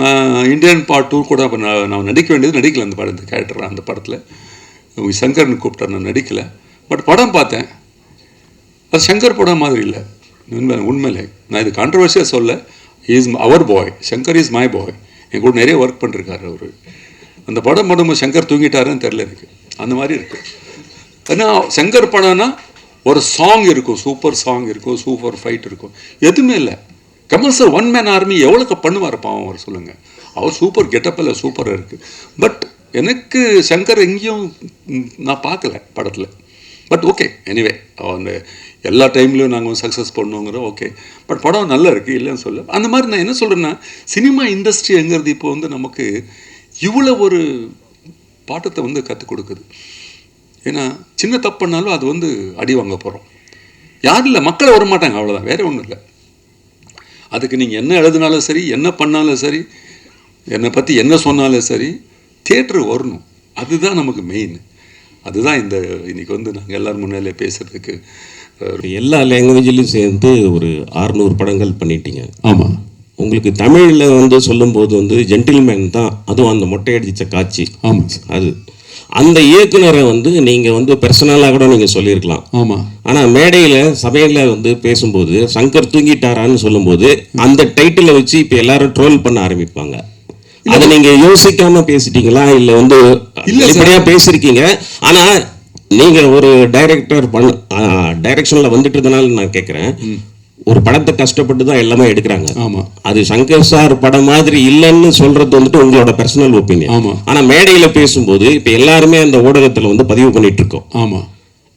நான் Indian part two கூட அப்போ நான் நான் நடிக்க வேண்டியது நடிக்கல அந்த படம் இந்த கேரக்டர் அந்த படத்தில். சங்கர்னு கூப்பிட்டேன் நான் நடிக்கலை. பட் படம் பார்த்தேன். அது சங்கர் படம் மாதிரி இல்லை. உண்மை உண்மையிலே. நான் இது கான்ட்ரவர்சியாக சொல்ல is our boy Shankar is my boy என் கூட நிறைய ஒர்க் பண்ணிருக்காரு அவர். அந்த படம் பண்ணும்போது சங்கர் தூங்கிட்டாருன்னு தெரில எனக்கு. அந்த மாதிரி இருக்குது ஏன்னா சங்கர் படம்னா ஒரு சாங் இருக்கும். சூப்பர் சாங் இருக்கும். சூப்பர் ஃபைட் இருக்கும். எதுவுமே இல்லை. Kamal sir one man army எவ்வளோக்கு பண்ணுவார் பாவம் அவர் சொல்லுங்கள் அவர் சூப்பர் கெட்டப்பில் சூப்பராக இருக்குது பட் எனக்கு சங்கர் எங்கேயும் நான் பார்க்கல படத்தில். பட் ஓகே எனிவே அந்த எல்லா டைம்லையும் நாங்கள் சக்ஸஸ் பண்ணுவோங்கிற ஓகே பட் படம் நல்லா இருக்குது இல்லைன்னு சொல்ல அந்த மாதிரி நான் என்ன சொல்கிறேன்னா சினிமா இண்டஸ்ட்ரிங்கிறது இப்போ வந்து நமக்கு இவ்வளோ ஒரு பாட்டத்தை வந்து கற்றுக் கொடுக்குது. ஏன்னா சின்ன தப்புனாலும் அது வந்து அடி வாங்க போகிறோம் யாரும் இல்லை மக்களை வர மாட்டாங்க அவ்வளோதான் வேறு ஒன்றும் இல்லை. அதுக்கு நீங்கள் என்ன எழுதினாலும் சரி என்ன பண்ணாலும் சரி என்னை பற்றி என்ன சொன்னாலும் சரி தியேட்டர் வரணும். அதுதான் நமக்கு மெயின் அதுதான் இந்த இன்னைக்கு வந்து நாங்கள் எல்லாரும் முன்னாலே பேசுறதுக்கு எல்லா லாங்குவேஜ்லையும் சேர்ந்து ஒரு அறுநூறு படங்கள் பண்ணிட்டீங்க. ஆமாம் உங்களுக்கு தமிழில் வந்து சொல்லும்போது வந்து ஜென்டில்மேன் தான் அதுவும் அந்த மொட்டை அடிச்ச காட்சி. ஆமாம் அது அந்த இயக்குனரை வந்து நீங்கள் வந்து பர்சனலாக கூட நீங்கள் சொல்லியிருக்கலாம். ஆமாம் ஆனால் மேடையில் சபையில் வந்து பேசும்போது சங்கர் தூங்கிட்டாரான்னு சொல்லும்போது அந்த டைட்டிலை வச்சு இப்போ எல்லாரும் ட்ரோல் பண்ண ஆரம்பிப்பாங்க. அதை நீங்க யோசிக்காம பேசிட்டீங்களா? இல்ல வந்து. வெளிப்படையா பேசியிருக்கீங்க? ஆனா நீங்க ஒரு டைரக்டர் பண்ண டைரக்ஷன்ல வந்துட்டு இருந்தனால நான் கேட்குறேன் ஒரு படத்தை கஷ்டப்பட்டு தான் எல்லாமே எடுக்கிறாங்க. ஆமாம் அது சங்கர் சார் படம் மாதிரி இல்லைன்னு சொல்றது வந்துட்டு உங்களோட பர்சனல் ஒப்பீனியன் ஆமா. ஆனா மேடையில பேசும்போது இப்ப எல்லாருமே அந்த ஊடகத்துல வந்து பதிவு பண்ணிட்டு இருக்கோம் ஆமாம்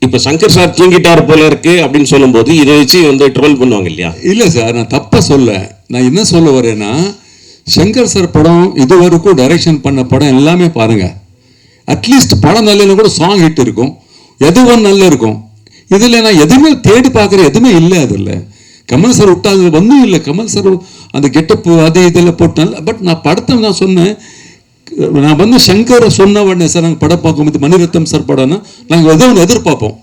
இப்ப சங்கர் சார் தூங்கிட்டார் போல இருக்கு அப்படின்னு சொல்லும்போது இதை வச்சு வந்து ட்ரோல் பண்ணுவாங்க இல்லையா? இல்லை சார் நான் தப்பாக சொல்ல. நான் என்ன சொல்ல வரேன்னா சங்கர் சார் படம் இது வரைக்கும் டைரக்ஷன் பண்ண படம் எல்லாமே பாருங்க. அட்லீஸ்ட் படம் நல்ல கூட சாங் ஹிட் இருக்கும். எதுவும் நல்லா இருக்கும்? இதில் நான் எதுவுமே தேடி பார்க்குற எதுவுமே இல்லை அதில். கமல் சார் விட்டா அது ஒன்றும் இல்லை. கமல் சார் அந்த கெட்டப்பு அது இதெல்லாம் போட்டால பட் நான் படத்தை நான் சொன்னேன் நான் வந்து சங்கரை சொன்ன உடனே சார் நாங்கள் படம் பார்க்கும்போது மணிரத்னம் சார் படம்னா நாங்கள் எதோ ஒன்று எதிர்பார்ப்போம்.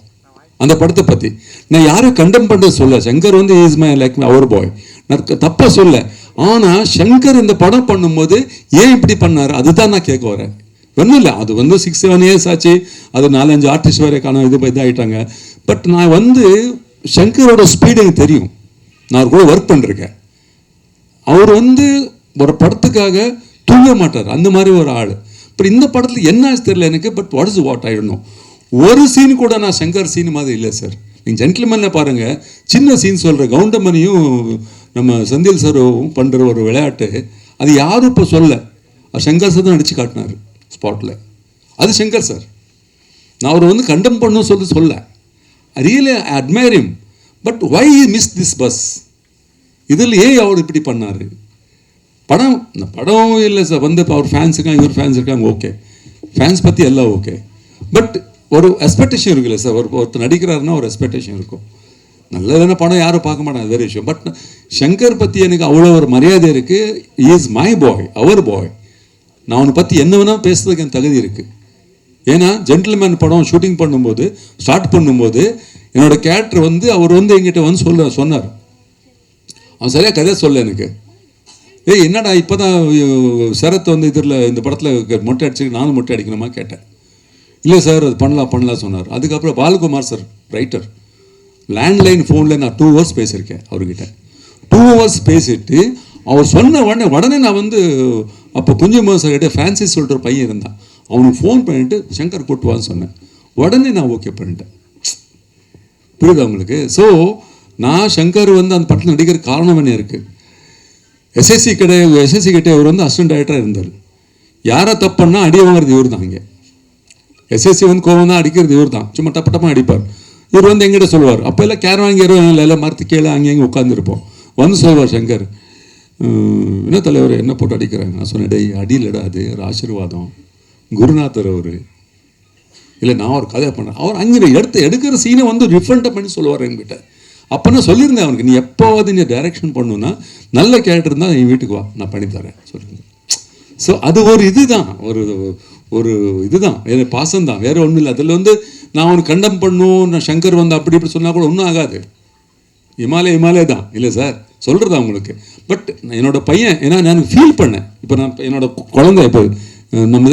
அந்த படத்தை பற்றி நான் யாரும் கண்டம் பண்ண சொல்ல சங்கர் வந்து இஸ் மை லைக் அவர் பாய் நான் தப்பாக சொல்ல ஆனால் சங்கர் இந்த படம் பண்ணும்போது ஏன் இப்படி பண்ணார்? அதுதான் நான் கேட்க வரேன். ஒன்றும் இல்லை. அது வந்து சிக்ஸ் செவன் இயர்ஸ் ஆச்சு. அது நாலஞ்சு ஆர்டிஸ்ட் வேற இது இதாகிட்டாங்க பட் நான் வந்து சங்கரோட ஸ்பீடு எனக்கு தெரியும். நான் அவர் கூட ஒர்க் பண்ணிருக்கேன். அவர் வந்து ஒரு படத்துக்காக தூங்க மாட்டார். அந்த மாதிரி ஒரு ஆள். இப்போ இந்த படத்தில் என்ன ஆச்சு தெரியல எனக்கு. பட் வாட் இஸ் வாட் ஆகிடணும் ஒரு சீன் கூட நான் சங்கர் சீன் மாதிரி இல்லை சார் நீங்கள் ஜென்டில்மேனில் பாருங்கள் சின்ன சீன் சொல்கிற கவுண்டமணியும் நம்ம செந்தில் சாரும் பண்ணுற ஒரு விளையாட்டு அது யாரும் இப்போ சொல்ல. சங்கர் சார் தான் நடிச்சு காட்டினார் ஸ்பாட்டில் அது சங்கர் சார் நான் அவர் வந்து கண்டம் பண்ணும் சொல்லி. சொல்ல really admire but why miss this bus இதில் ஏன் அவர் இப்படி பண்ணார். படம் இந்த படம் இல்லை சார் வந்து இப்போ அவர் ஃபேன்ஸ் இருக்காங்க இவர் ஃபேன்ஸ் இருக்காங்க ஓகே ஃபேன்ஸ் பற்றி எல்லாம் ஓகே பட் ஒரு எக்ஸ்பெக்டேஷன் இருக்குல்ல சார் ஒரு ஒருத்தர் நடிக்கிறாருன்னா ஒரு எக்ஸ்பெக்டேஷன் இருக்கும். நல்லதான படம் யாரும் பார்க்க மாட்டாங்க வேறு விஷயம். பட் சங்கர் பற்றி எனக்கு அவ்வளோ ஒரு மரியாதை இருக்குது is my bye our boy நான் அவனை பற்றி என்ன வேணால் பேசுறதுக்கு எனக்கு தகுதி இருக்குது ஏன்னா ஜென்டில்மேன் படம் ஷூட்டிங் பண்ணும்போது ஸ்டார்ட் பண்ணும்போது என்னோட கேரக்டர் வந்து அவர் வந்து எங்கிட்ட வந்து சொல்ல சொன்னார். அவன் சரியாக கதை சொல்ல எனக்கு. ஏய் என்னடா இப்போ தான் சரத் வந்து இதில் இந்த படத்தில் மொட்டை அடிச்சு நானும் மொட்டை அடிக்கணுமா கேட்டேன். இல்லை சார் அது பண்ணலாம் பண்ணலாம் சொன்னார். அதுக்கப்புறம் பாலகுமார் சார் ரைட்டர் லேண்ட்லைன் ஃபோனில் நான் டூ ஹவர்ஸ் பேசியிருக்கேன் அவர்கிட்ட. டூ ஹவர்ஸ் பேசிட்டு அவர் சொன்ன உடனே உடனே நான் வந்து அப்போ குஞ்சுமோகன் சார் கிட்ட ஃப்ரான்சிஸ் சொல்கிற பையன் இருந்தான். அவனுக்கு ஃபோன் பண்ணிட்டு சங்கர் கூட்டுவான்னு சொன்னேன். உடனே நான் ஓகே பண்ணிட்டேன். புரியுதா உங்களுக்கு? ஸோ நான் சங்கர் வந்து அந்த படத்தில் நடிக்கிற காரணம் என்ன இருக்குது எஸ்எஸ்சி கடை எஸ்எஸ்சி கிட்டே இவர் வந்து அசிஸ்டன்ட் டைரக்டராக இருந்தார். யாரை தப்புன்னா அடி வாங்குறது இவர் தான் இங்கே எஸ்எஸ்சி வந்து கோவம் தான் அடிக்கிறது இவர் தான் சும்மா டப்ப டப்பாக அடிப்பார். இவர் வந்து எங்கிட்ட சொல்லுவார். அப்போ எல்லாம் கேர் வாங்கிடுவோம் எல்லாம் மரத்து கீழே அங்கே அங்கே உட்காந்துருப்போம் வந்து சொல்வார் சங்கர் என்ன தலைவர் என்ன போட்டு அடிக்கிறாங்க? நான் சொன்னேன் டேய் அடியிலடா அது. ஒரு ஆசீர்வாதம். குருநாதர் அவர். இல்லை நான் ஒரு கதை பண்ணேன் அவர் அங்கே எடுத்து எடுக்கிற சீனை வந்து டிஃப்ரெண்ட்டாக பண்ணி சொல்லுவார் என்கிட்ட. அப்போ நான் சொல்லியிருந்தேன் அவனுக்கு நீ எப்போவாது நீ டைரக்ஷன் பண்ணுன்னா நல்ல கேரக்டர் இருந்தால் என் வீட்டுக்கு வா நான் பண்ணித்தரேன் சொல்லியிருந்தேன் ஸோ அது ஒரு இதுதான். ஒரு ஒரு இதுதான். வேறு பாசம் தான் வேற ஒன்றும் இல்லை. அதில் வந்து நான் அவனுக்கு கண்டம் பண்ணும் நான் சங்கர் வந்து அப்படி இப்படி சொன்னால் கூட ஒன்றும் ஆகாது. இமாலய இமாலய தான் இல்லை சார் சொல்கிறது அவங்களுக்கு பட் என்னோட பையன் ஏன்னா நான் ஃபீல் பண்ணேன். இப்போ நான் என்னோட குழந்தை இப்போ நம்ம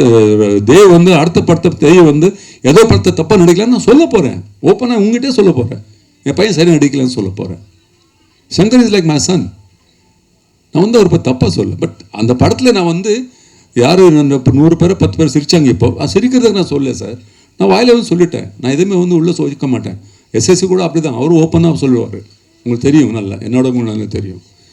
தேவ் வந்து அடுத்த படத்தை தேவ் வந்து ஏதோ படத்தை தப்பாக நடிக்கலாம்னு நான் சொல்ல போகிறேன் ஓப்பனாக உங்ககிட்டே சொல்ல போகிறேன் என் பையன் சரி நடிக்கலன்னு சொல்ல போகிறேன் Shankar is like my son நான் வந்து அவர் இப்போ தப்பாக சொல்ல பட் அந்த படத்தில் நான் வந்து யார் இப்போ நூறு பேரை பத்து பேர் சிரிச்சாங்க இப்போ. சிரிக்கிறதுக்கு நான் சொல்லலை சார் நான் வாயில வந்து சொல்லிட்டேன். நான் எதுவுமே வந்து உள்ளே சோதிக்க மாட்டேன். எஸ்எஸ்சி கூட அப்படி தான் அவரும் ஓப்பனாக சொல்லுவார். உங்களுக்கு தெரியும் நல்லா. என்னோட உங்களுக்கு நல்லா தெரியும்.